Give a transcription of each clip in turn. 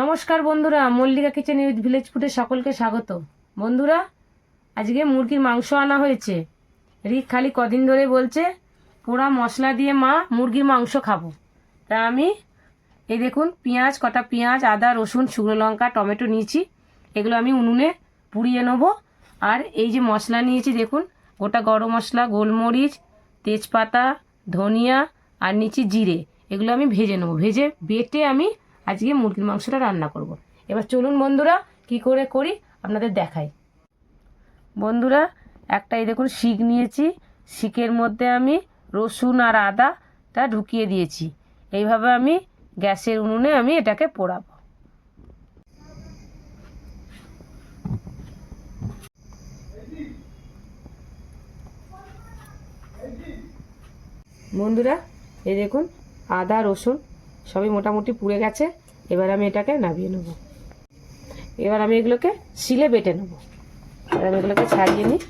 নমস্কার বন্ধুরা, Mallika kitchen with village ফুডে সকলকে স্বাগত। বন্ধুরা, আজকে মুরগির মাংস আনা হয়েছে। রিক খালি কদিন ধরে বলছে, পোড়া মশলা দিয়ে মা মুরগির মাংস খাব। তা আমি, এই দেখুন, পেঁয়াজ, কটা পেঁয়াজ, আদা, রসুন, শুকনো লঙ্কা, টমেটো নিয়েছি। এগুলো আমি উনুনে পুড়িয়ে নেব। আর এই যে মশলা নিয়েছি, দেখুন, গোটা গরম মশলা, গোলমরিচ, তেজপাতা, ধনিয়া, আর নিচে জিরে। এগুলো আমি ভেজে নেব। ভেজে বেটে আমি আজকে মুরগির মাংসটা রান্না করব। এবার চলুন বন্ধুরা, কি করে করি আপনাদের দেখাই। বন্ধুরা একটা এই দেখুন, শিক নিয়েছি। শিকের মধ্যে আমি রসুন আর আদাটা ঢুকিয়ে দিয়েছি। এইভাবে আমি গ্যাসের উনুনে আমি এটাকে পোড়াবো। বন্ধুরা, এই দেখুন, আদা, রসুন সবই মোটামুটি পুড়ে গেছে। এবার আমি এটাকে নামিয়ে নেব। এবার আমি এগুলোকে শিলে বেটে নেব। এবার আমি এগুলোকে ছাড়িয়ে নিই।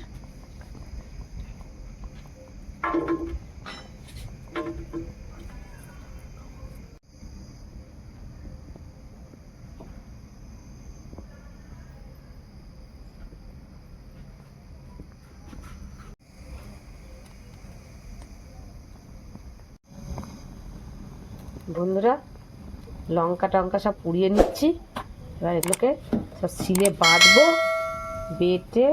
বন্ধুরা, লঙ্কা টঙ্কা সব পুড়িয়ে নিচ্ছি এবার এগুলোকে সব শিলে বাটবো বেটে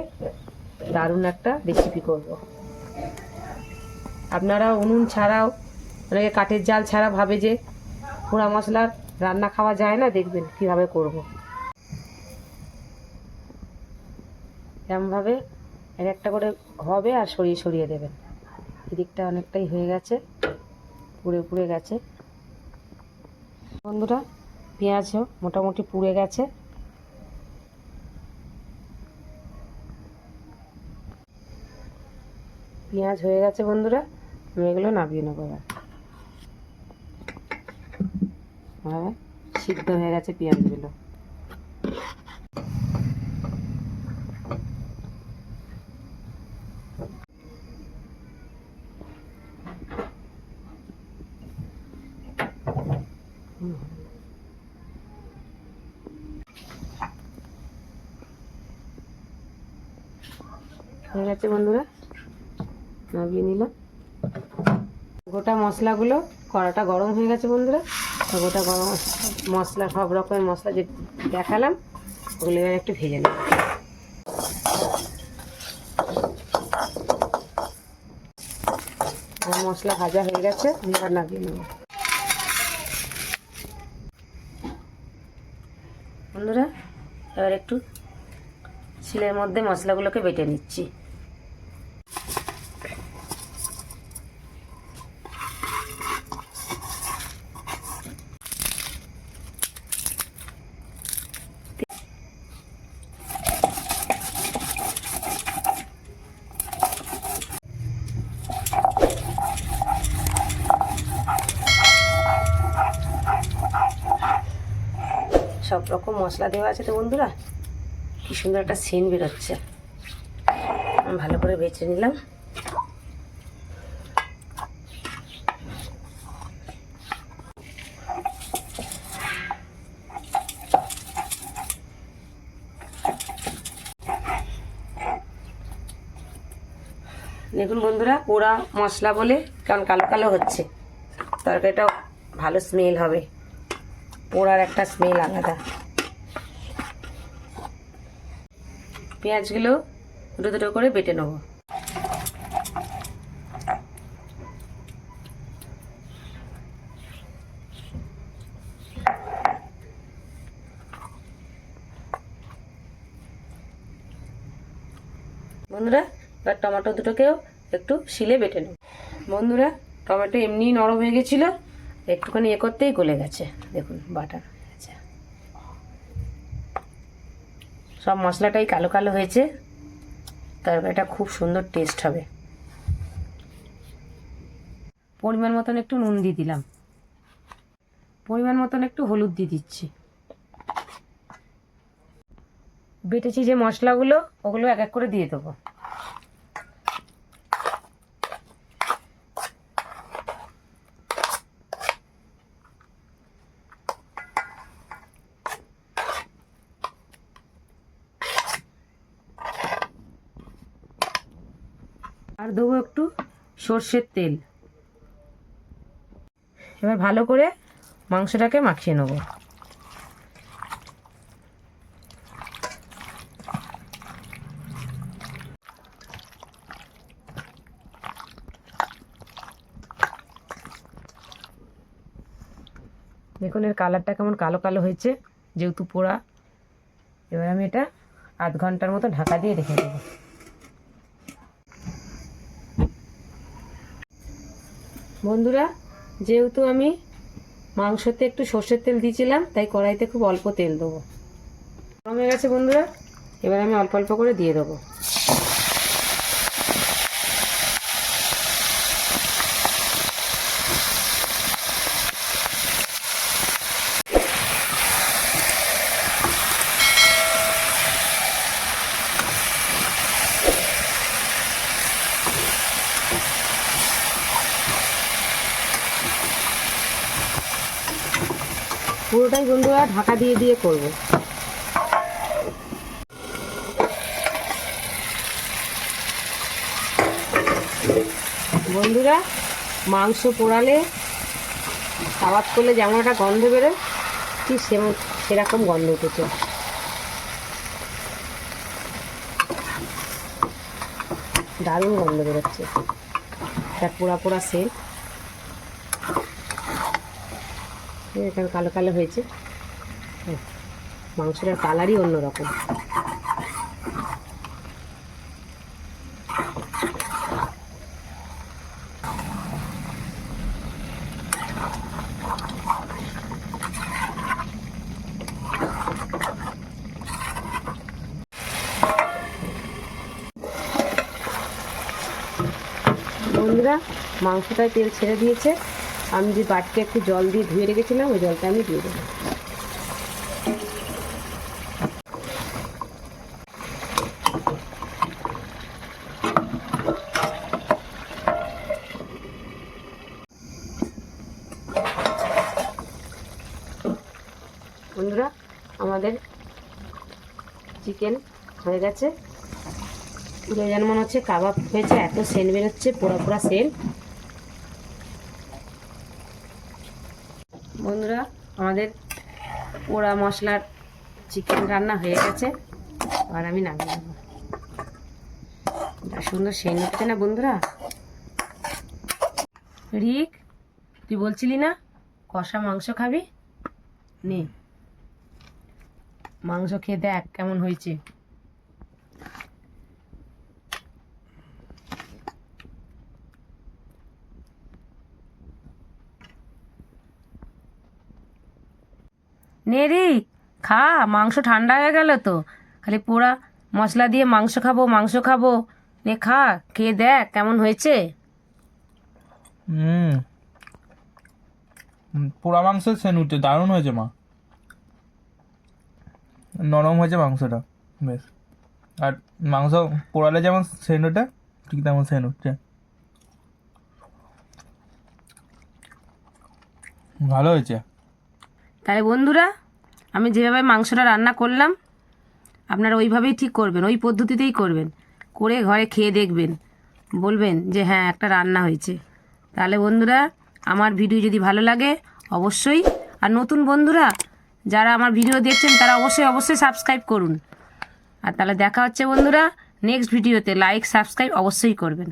দারুণ একটা রেসিপি করব। আপনারা উনুন ছাড়াও, অনেকে কাঠের জাল ছাড়া ভাবে যে পোড়া মশলার রান্না খাওয়া যায় না, দেখবেন কীভাবে করব। এমনভাবে এক একটা করে হবে আর সরিয়ে সরিয়ে দেবেন এদিকটা অনেকটাই হয়ে গেছে, পুড়ে পুড়ে গেছে বন্ধুরা, পেঁয়াজও মোটামুটি পুড়ে গেছে। পেঁয়াজ হয়ে গেছে বন্ধুরা, আমি এগুলো নামিয়ে নেব এবার। হ্যাঁ সিদ্ধ হয়ে গেছে পেঁয়াজগুলো। হয়ে গেছে বন্ধুরা। নামিয়ে নিলাম। গোটা মশলাগুলো, কড়াটা গরম হয়ে গেছে বন্ধুরা। গোটা গরম মশলা, সব রকমের মশলা যে দেখালাম, ওগুলো এবার একটু ভেজে নেব। মশলা ভাজা হয়ে গেছে, এবার নামিয়ে নেব। বন্ধুরা এবার একটু শিলের মধ্যে মশলাগুলোকে বেটে নিচ্ছি। সব রকম মশলা দেওয়া আছে তো বন্ধুরা। কি সুন্দর একটা সেন্ট বেরোচ্ছে। ভালো করে বেছে নিলাম। দেখুন বন্ধুরা, পোড়া মশলা বলে কারণ কালো কালো হচ্ছে। তরকারিটাও ভালো স্মেল হবে। পোড়ার একটা স্মেল আলাদা। পেঁয়াজগুলো দুটো দুটো করে বেটে নেব। বন্ধুরা, এবার টমেটো দুটোকেও একটু শিলে বেটে নেব। বন্ধুরা, টমেটো এমনি নরম হয়ে গেছিল। একটুখানি এ করতেই গলে গেছে। দেখুন বাটা হয়ে সব মশলাটাই কালো কালো হয়েছে। তরকারিটা খুব সুন্দর টেস্ট হবে। পরিমাণ মতন একটু নুন দিয়ে দিলাম। পরিমাণ মতন একটু হলুদ দিয়ে দিচ্ছি। বেটেছি যে মশলাগুলো, ওগুলো এক এক করে দিয়ে দেবো। আর দেবো একটু সর্ষের তেল। এবার ভালো করে মাংসটাকে মাখিয়ে নেব। দেখুন, এর কালারটা কেমন কালো কালো হয়েছে, যেহেতু পোড়া। এবার আমি এটা আধ ঘণ্টার মতো ঢাকা দিয়ে রেখে দেবো। বন্ধুরা, যেহেতু আমি মাংসতে একটু সর্ষের তেল দিয়েছিলাম, তাই কড়াইতে খুব অল্প তেল দেবো। গরম হয়ে গেছে বন্ধুরা, এবার আমি অল্প অল্প করে দিয়ে দেবো। পুরোটাই বন্ধুরা ঢাকা দিয়ে দিয়ে করব। বন্ধুরা, মাংস পোড়ালে আওয়াজ করলে যেমন একটা গন্ধ বেরোয়, ঠিক সেরকম গন্ধ উঠেছে। দারুণ গন্ধ বেরোচ্ছে। একটা পোড়া পোড়া সেন্ট। এখানে কালো কালো হয়েছে। মাংসটার কালারই অন্যরকম। বন্ধুরা মাংসটায় তেল ছেড়ে দিয়েছে। আমি যে বাটিতে একটু জল দিয়ে ধুয়ে রেখেছিলাম, ওই জলটা আমি দিয়ে দেবো। বন্ধুরা, আমাদের চিকেন হয়ে গেছে। যেন মনে হচ্ছে কাবাব হয়েছে, এত সেন্ট বেরোচ্ছে, পোড়া পোড়া সেন্ট। বন্ধুরা, আমাদের পোড়া মশলার চিকেন রান্না হয়ে গেছে। আর আমি নামিয়ে দেবো সুন্দর সেন্ট উঠছে না বন্ধুরা। রিক, তুই বলছিলি না, কষা মাংস খাবি? নে। মাংস খেয়ে দেখ কেমন হয়েছে। নে রে খা মাংস ঠান্ডা হয়ে গেল তো। খালি পোড়া মশলা দিয়ে মাংস খাব মাংস খাব। নে খা খেয়ে দেখ কেমন হয়েছে। হুম। পোড়া মাংসের সেন উঠছে দারুণ হয়েছে মা। নরম হয়েছে মাংসটা বেশ। আর মাংস পোড়ালে যেমন সেন ওঠে ঠিক তেমন সেন উঠছে ভালো হয়েছে। তাহলে বন্ধুরা আমি যেভাবে মাংসটা রান্না করলাম, আপনারা ওইভাবেই ঠিক করবেন, ওই পদ্ধতিতেই করবেন। করে ঘরে খেয়ে দেখবেন। বলবেন যে হ্যাঁ একটা রান্না হয়েছে। তাহলে বন্ধুরা, আমার ভিডিও যদি ভালো লাগে, অবশ্যই। আর নতুন বন্ধুরা, যারা আমার ভিডিও দেখছেন, তারা অবশ্যই অবশ্যই সাবস্ক্রাইব করুন। আর তাহলে দেখা হচ্ছে বন্ধুরা নেক্সট ভিডিওতে। লাইক সাবস্ক্রাইব অবশ্যই করবেন।